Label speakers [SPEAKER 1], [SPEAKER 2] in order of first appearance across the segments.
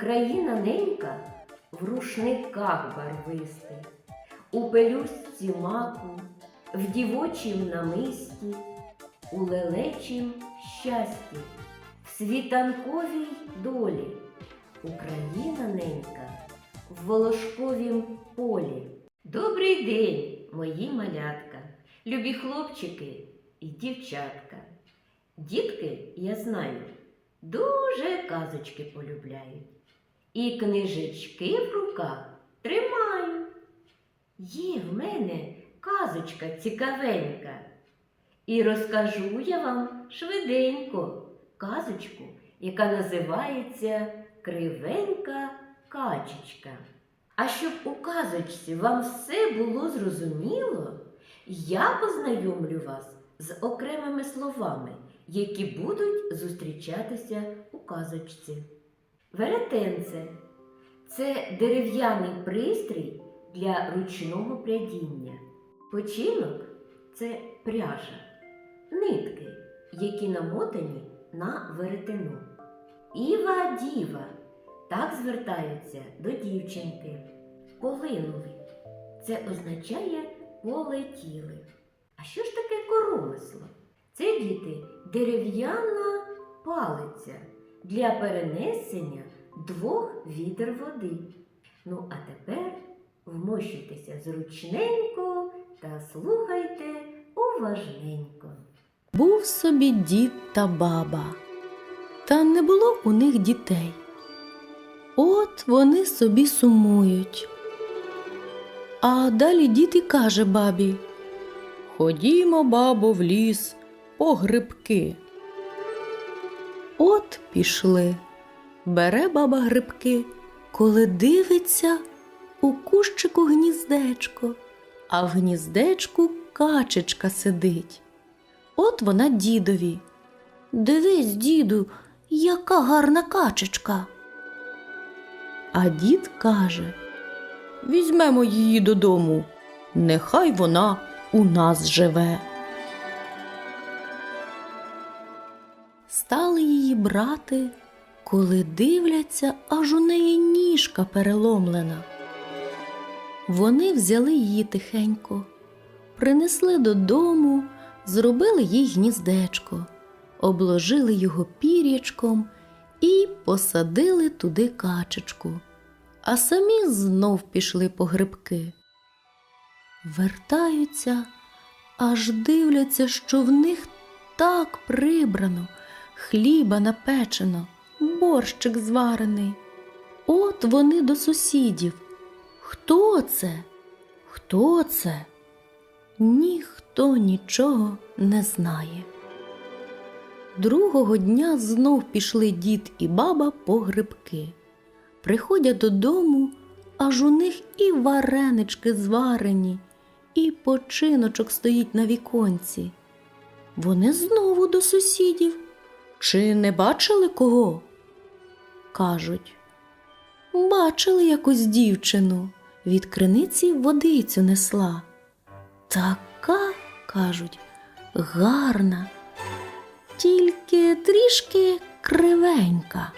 [SPEAKER 1] Україна ненька в рушниках барвистих, у пелюстці маку, в дівочім намисті, у лелечім щасті, в світанковій долі. Україна ненька в волошковім полі. Добрий день, мої малятка, любі хлопчики і дівчатка. Дітки, я знаю, дуже казочки полюбляють. І книжечки в руках тримають. Є в мене казочка цікавенька. І розкажу я вам швиденько казочку, яка називається Кривенька качечка. А щоб у казочці вам все було зрозуміло, я познайомлю вас з окремими словами, які будуть зустрічатися у казочці. Веретенце це дерев'яний пристрій для ручного прядіння. Починок це пряжа, нитки, які намотані на веретено. Іва діва так звертаються до дівчинки. Полинули. Це означає полетіли. А що ж таке коромисло? Це діти дерев'яна палиця для перенесення двох вітер води. Ну, а тепер вмощуйтеся зручненько та слухайте уважненько.
[SPEAKER 2] Був собі дід та баба, та не було у них дітей. От вони собі сумують. А далі дід і каже бабі: Ходімо, бабо, в ліс по грибки. От пішли. Бере баба грибки, коли дивиться у кущику гніздечко, а в гніздечку качечка сидить. От вона дідові. Дивись, діду, яка гарна качечка. А дід каже: Візьмемо її додому, нехай вона у нас живе. Брати, коли дивляться, аж у неї ніжка переломлена. Вони взяли її тихенько, принесли додому, зробили їй гніздечко, обложили його пір'ячком і посадили туди качечку, а самі знов пішли по грибки. Вертаються, аж дивляться, що в них так прибрано, хліба напечено, борщик зварений. От вони до сусідів. Хто це? Хто це? Ніхто нічого не знає. Другого дня знов пішли дід і баба по грибки. Приходять додому, аж у них і варенички зварені, і починочок стоїть на віконці. Вони знову до сусідів. Чи не бачили кого? Кажуть, бачили якусь дівчину, від криниці водицю несла. Така, кажуть, гарна, тільки трішки кривенька.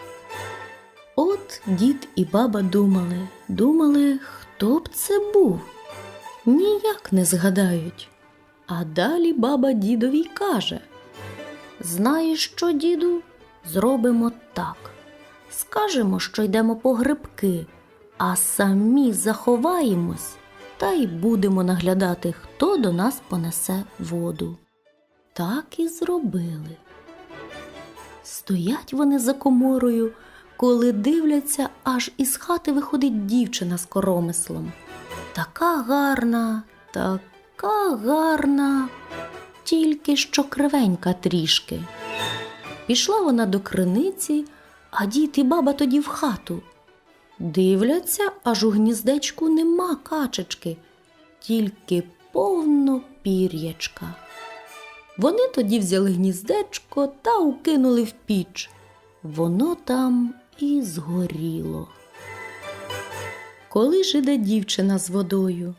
[SPEAKER 2] От дід і баба думали, думали, хто б це був. Ніяк не згадають. А далі баба дідові каже: Знаєш що, діду? Зробимо так. Скажемо, що йдемо по грибки, а самі заховаємось та й будемо наглядати, хто до нас понесе воду. Так і зробили. Стоять вони за коморою, коли дивляться, аж із хати виходить дівчина з коромислом. Така гарна, така гарна, тільки що кривенька трішки. Пішла вона до криниці, а дід і баба тоді в хату. Дивляться, аж у гніздечку нема качечки, тільки повно пір'ячка. Вони тоді взяли гніздечко та укинули в піч. Воно там і згоріло. Коли ж іде дівчина з водою,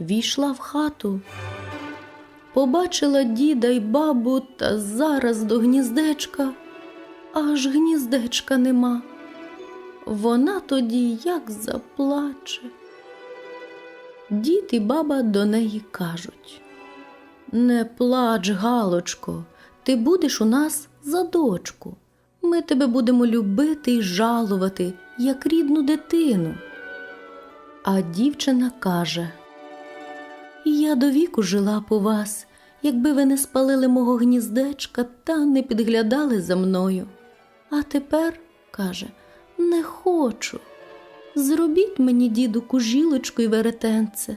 [SPEAKER 2] війшла в хату, побачила діда й бабу та зараз до гніздечка, аж гніздечка нема. вона тоді як заплаче. Дід і баба до неї кажуть Не плач, Галочко, ти будеш у нас за дочку. Ми тебе будемо любити і жалувати, як рідну дитину. А дівчина каже Я до віку жила по вас, якби ви не спалили мого гніздечка та не підглядали за мною. А тепер, каже, не хочу. Зробіть мені, діду, кужілочку й веретенце.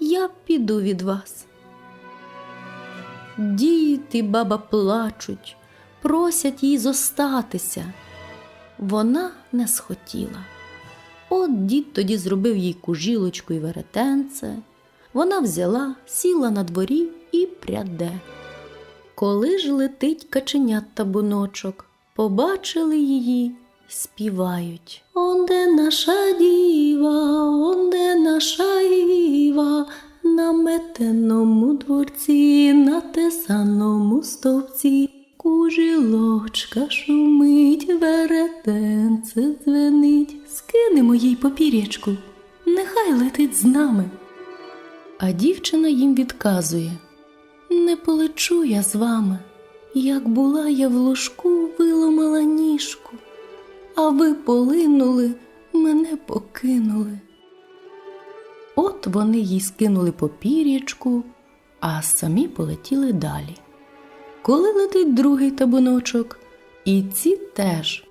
[SPEAKER 2] Я піду від вас. Дід і баба плачуть, просять їй зостатися. Вона не схотіла. От дід тоді зробив їй кужілочку й веретенце. Вона взяла, сіла на дворі і пряде. Коли ж летить каченят табуночок, побачили її співають. Онде наша діва, онде наша Іва, на метеному дворці, на тесаному стовпці. Кужілочка шумить, веретенце дзвенить, скинемо їй попір'ячку, нехай летить з нами. А дівчина їм відказує Не полечу я з вами, як була я в ложку, виломала ніжку, а ви полинули, мене покинули. От вони їй скинули попір'ячку, а самі полетіли далі. Коли летить другий табуночок, і ці теж.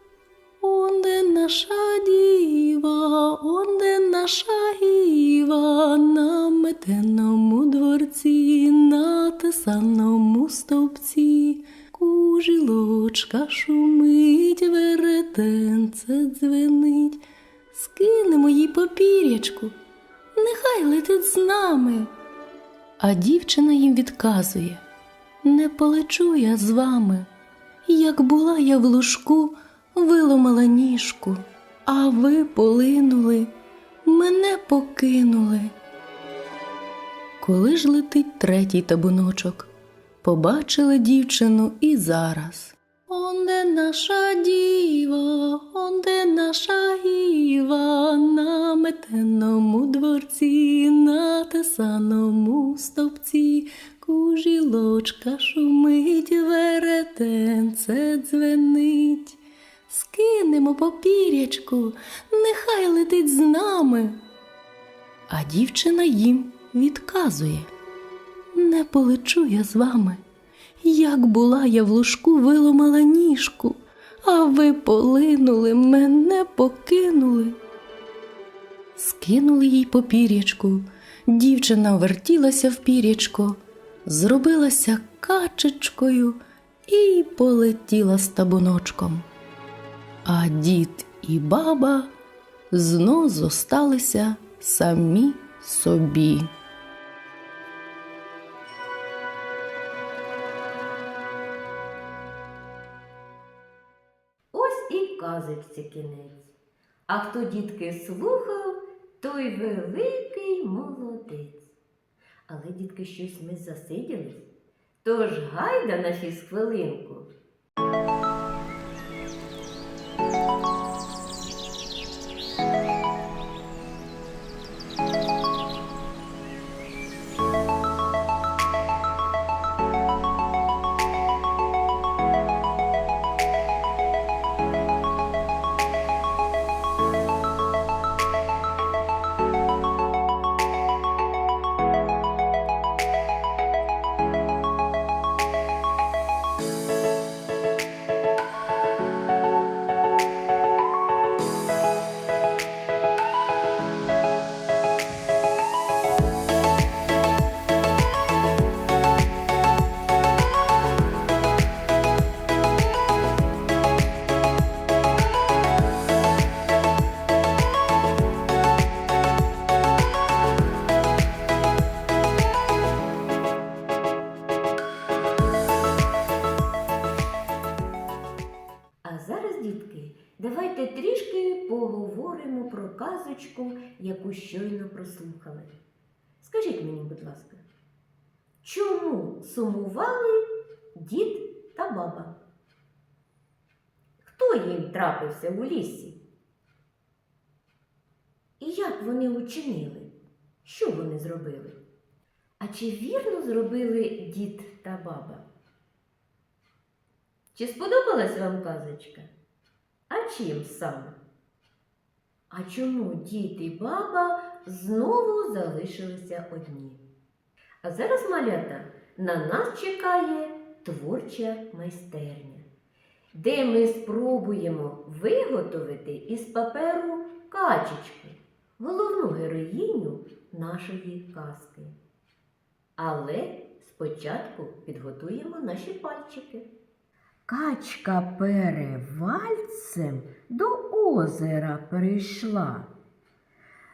[SPEAKER 2] Наша діва, онде наша гіва, на метеному дворці, на тесаному стовпці, кужілочка шумить, веретенце дзвенить, скинемо їй попір'ячку, нехай летить з нами. А дівчина їм відказує Не полечу я з вами, як була я в лужку, виломала ніжку, а ви полинули, мене покинули. Коли ж летить третій табуночок, побачили дівчину і зараз. Онде наша діва, онде наша гіва, на метеному дворці, на тесаному стовпці, кужілочка шумить, веретенце дзвенить. Скинемо попір'ячку, нехай летить з нами. А дівчина їм відказує Не полечу я з вами. Як була я в лужку, виломала ніжку, а ви полинули, мене покинули. Скинули їй попір'ячку, дівчина вертілася в пір'ячко, зробилася качечкою і полетіла з табуночком. А дід і баба знов зосталися самі собі.
[SPEAKER 1] Ось і казочці кінець. А хто дітки слухав, той великий молодець. Але дітки щось ми засиділись. Тож гайда на фіз хвилинку. Прослухали. Скажіть мені, будь ласка, чому сумували дід та баба? Хто їм трапився у лісі? І як вони учинили? Що вони зробили? А чи вірно зробили дід та баба? Чи сподобалась вам казочка? А чим саме? А чому дід і баба знову залишилися одні? А зараз, малята, на нас чекає творча майстерня, де ми спробуємо виготовити із паперу качечку, головну героїню нашої казки. Але спочатку підготуємо наші пальчики. Качка перевальцем до озера прийшла.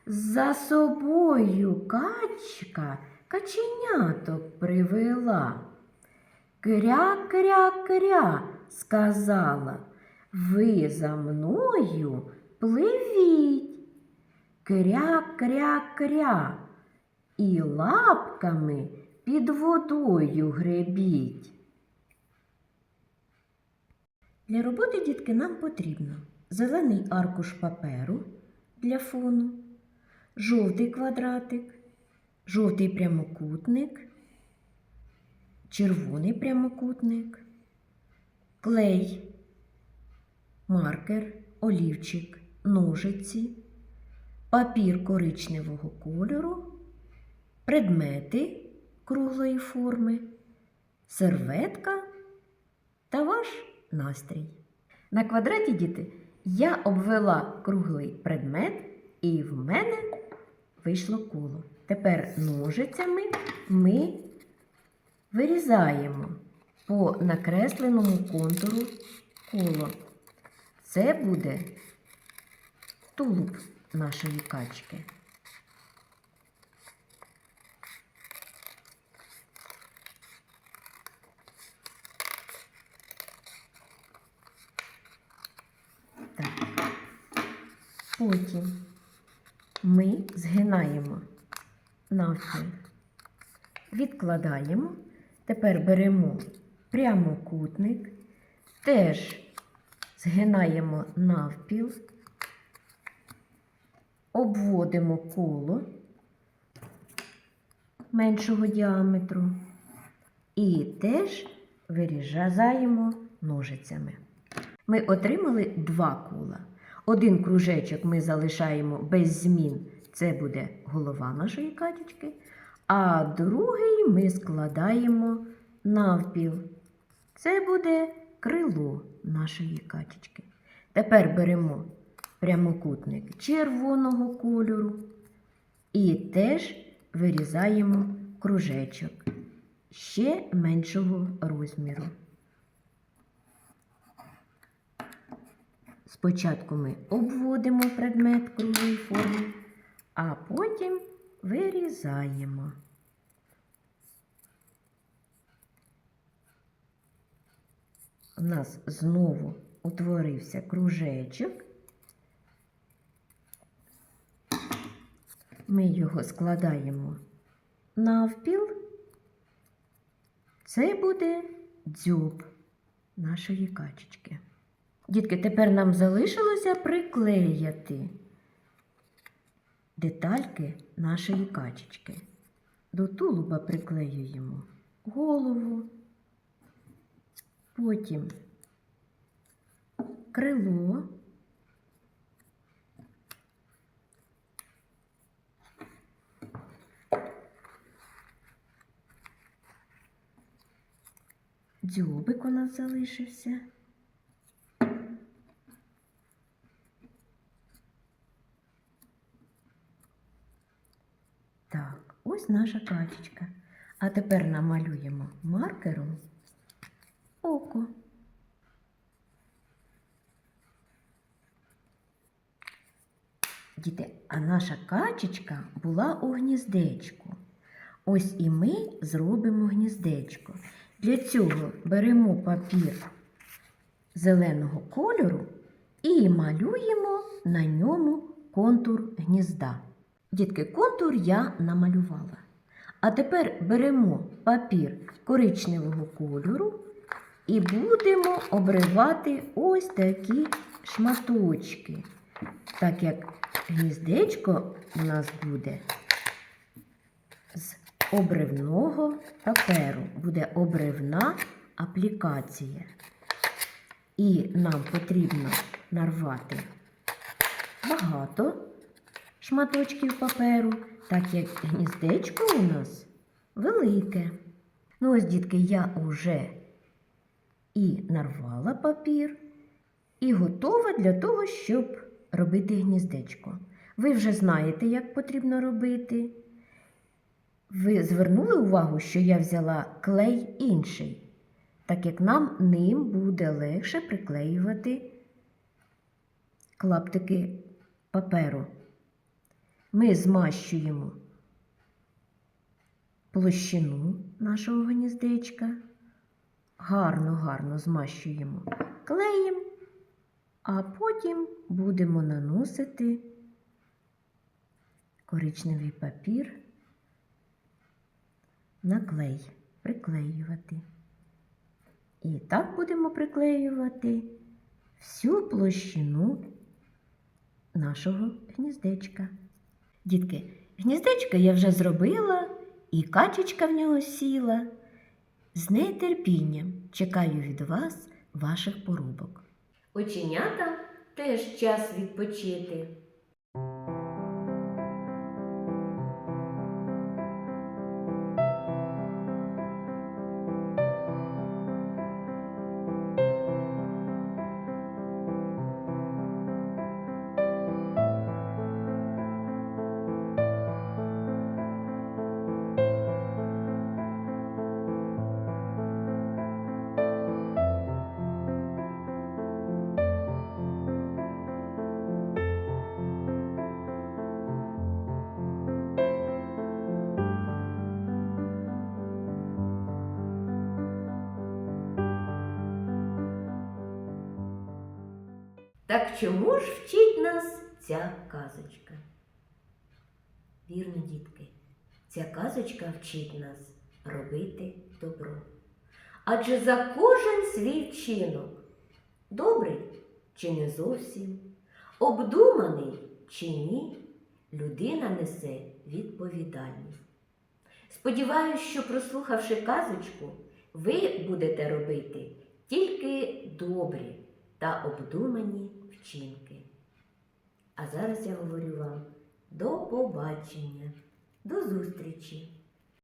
[SPEAKER 1] За собою качка каченяток привела. Кря-кря-кря, сказала, ви за мною пливіть. Кря-кря-кря, і лапками під водою гребіть. Для роботи, дітки, нам потрібно зелений аркуш паперу для фону, жовтий квадратик, жовтий прямокутник, червоний прямокутник, клей, маркер, олівчик, ножиці, папір коричневого кольору, предмети круглої форми, серветка та ваш настрій. На квадраті, діти, я обвела круглий предмет, і в мене вийшло коло. Тепер ножицями ми вирізаємо по накресленому контуру коло. Це буде тулуб нашої качки. Потім ми згинаємо навпіл, відкладаємо. Тепер беремо прямокутник, теж згинаємо навпіл, обводимо коло меншого діаметру і теж вирізаємо ножицями. Ми отримали два кола. Один кружечок ми залишаємо без змін, це буде голова нашої качечки, а другий ми складаємо навпіл. Це буде крило нашої качечки. Тепер беремо прямокутник червоного кольору і теж вирізаємо кружечок ще меншого розміру. Спочатку ми обводимо предмет круглої форми, а потім вирізаємо. У нас знову утворився кружечок. Ми його складаємо навпіл. Це буде дзьоб нашої качечки. Дітки, тепер нам залишилося приклеяти детальки нашої качечки. До тулуба приклеюємо голову, потім крило, дзьобик у нас залишився. Так, ось наша качечка. А тепер намалюємо маркером око. Діти, а наша качечка була у гніздечку. Ось і ми зробимо гніздечко. Для цього беремо папір зеленого кольору і малюємо на ньому контур гнізда. Дітки, контур я намалювала. А тепер беремо папір коричневого кольору і будемо обривати ось такі шматочки, так як гніздечко у нас буде з обривного паперу. Буде обривна аплікація. І нам потрібно нарвати багато шматочків паперу, так як гніздечко у нас велике. Ну, ось, дітки, я уже і нарвала папір, і готова для того, щоб робити гніздечко. Ви вже знаєте, як потрібно робити. Ви звернули увагу, що я взяла клей інший, так як нам ним буде легше приклеювати клаптики паперу. Ми змащуємо площину нашого гніздечка, гарно-гарно змащуємо клеєм, а потім будемо наносити коричневий папір на клей, приклеювати. І так будемо приклеювати всю площину нашого гніздечка. Дітки, гніздечко я вже зробила, і качечка в нього сіла. З нетерпінням чекаю від вас ваших порубок. Оченятам теж час відпочити. Так чому ж вчить нас ця казочка? Вірно, дітки, ця казочка вчить нас робити добро. Адже за кожен свій вчинок, добрий чи не зовсім, обдуманий чи ні, людина несе відповідальність. Сподіваюсь, що, прослухавши казочку, ви будете робити тільки добрі та обдумані вчинки. А зараз я говорю вам до побачення, до зустрічі!